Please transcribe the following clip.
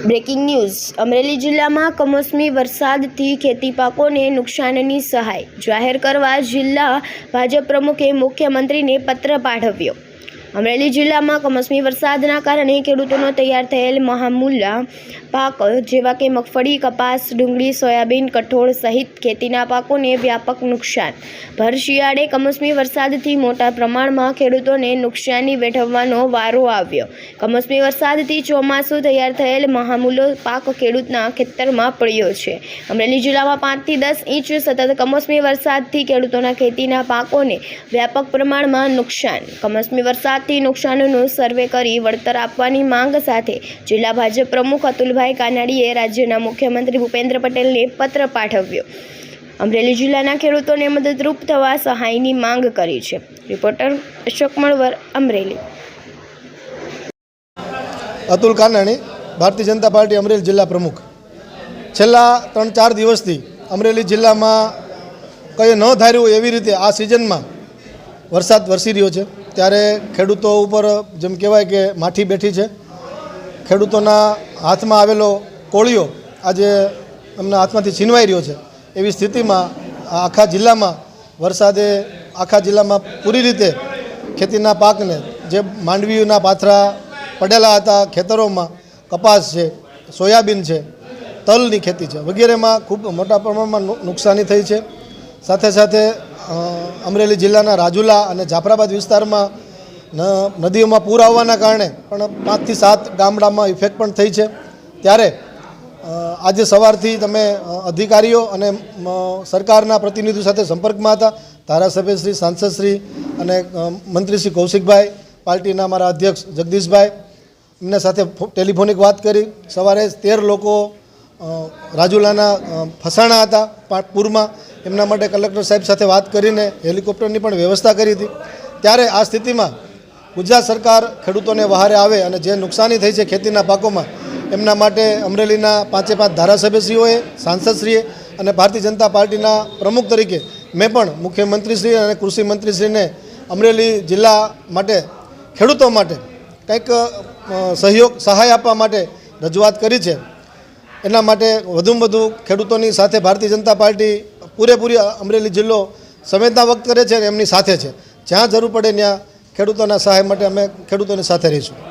Breaking news Amreli જિલ્લામાં કમોસમી વરસાદથી ખેતી પાકોને નુકસાનની સહાય જાહેર કરવા જિલ્લા ભાજપ પ્રમુખે મુખ્યમંત્રીને પત્ર પાઠવ્યો. અમરેલી જિલ્લામાં કમોસમી વરસાદના કારણે ખેડૂતોનો તૈયાર થયેલ મહામૂલા પાક જેવા કે મગફળી, કપાસ, ડુંગળી, સોયાબીન, કઠોળ સહિત ખેતીના પાકોને વ્યાપક નુકસાન. ભર શિયાળે કમોસમી વરસાદથી મોટા પ્રમાણમાં ખેડૂતોને નુકસાની વેઠવવાનો વારો આવ્યો. કમોસમી વરસાદથી ચોમાસું તૈયાર થયેલ મહામૂલો પાક ખેડૂતના ખેતરમાં પડ્યો છે. અમરેલી જિલ્લામાં પાંચથી દસ ઇંચ સતત કમોસમી વરસાદથી ખેડૂતોના ખેતીના પાકોને વ્યાપક પ્રમાણમાં નુકસાન. કમોસમી વરસાદથી નુકસાનનું સર્વે કરી વળતર આપવાની માંગ સાથે જિલ્લા ભાજપ પ્રમુખ અતુલભાઈ કાનાડીએ રાજ્યના મુખ્યમંત્રી ભૂપેન્દ્ર પટેલને પત્ર પાઠવ્યો. અમરેલી જિલ્લાના ખેડૂતોને મદદરૂપ થવા સહાયની માંગ કરી છે. રિપોર્ટર અશોક મળવર, અમરેલી. અતુલ કાનાણી, ભારતીય જનતા પાર્ટી અમરેલી જિલ્લા પ્રમુખ. છેલ્લા ત્રણ ચાર દિવસથી અમરેલી જિલ્લામાં કંઈ ન ધાર્યું એવી રીતે આ સિઝનમાં વરસાદ વરસી રહ્યો છે. ત્યારે ખેડૂતો ઉપર જેમ કહેવાય કે માઠી બેઠી છે. ખેડૂતોના હાથમાં આવેલો કોળિયો આજે એમના હાથમાંથી છીનવાઈ રહ્યો છે. એવી સ્થિતિમાં આખા જિલ્લામાં વરસાદે આખા જિલ્લામાં પૂરી રીતે ખેતીના પાકને જે માંડવીના પાથરા પડેલા હતા ખેતરોમાં કપાસ છે, સોયાબીન છે, તલની ખેતી છે વગેરેમાં ખૂબ મોટા પ્રમાણમાં નુકસાની થઈ છે. સાથે સાથે અમરેલી જિલ્લાના રાજુલા અને જાફરાબાદ વિસ્તારમાં નદીઓમાં પૂર આવવાના કારણે પણ પાંચથી સાત ગામડામાં ઇફેક્ટ પણ થઈ છે. ત્યારે આજે સવારથી તમે અધિકારીઓ અને સરકારના પ્રતિનિધિઓ સાથે સંપર્કમાં હતા. ધારાસભ્યશ્રી સાંસદશ્રી અને મંત્રી શ્રી કૌશિકભાઈ, પાર્ટીના અમારા અધ્યક્ષ જગદીશભાઈ, એમના સાથે ટેલિફોનિક વાત કરી. સવારે તેર લોકો રાજુલાના ફસાણા હતા પૂરમાં. એમના માટે કલેક્ટર સાહેબ સાથે વાત કરીને હેલિકોપ્ટરની પણ વ્યવસ્થા કરી હતી. ત્યારે આ સ્થિતિમાં ગુજરાત સરકાર ખેડૂતોને વહારે આવે અને જે નુકસાની થઈ છે ખેતીના પાકોમાં, એમના માટે અમરેલીના પાંચે પાંચ ધારાસભ્યશ્રીઓએ, સાંસદશ્રીએ અને ભારતીય જનતા પાર્ટીના પ્રમુખ તરીકે મેં પણ મુખ્યમંત્રીશ્રી અને કૃષિ મંત્રીશ્રીને અમરેલી જિલ્લા માટે, ખેડૂતો માટે કંઈક સહયોગ, સહાય આપવા માટે રજૂઆત કરી છે. એના માટે વધુમાં વધુ ખેડૂતોની સાથે ભારતીય જનતા પાર્ટી પૂરેપૂરી અમરેલી જિલ્લો સંવેદના વ્યક્ત કરે છે અને એમની સાથે છે. જ્યાં જરૂર પડે ત્યાં ખેડૂતોના સહાય માટે અમે ખેડૂતોની સાથે રહીશું.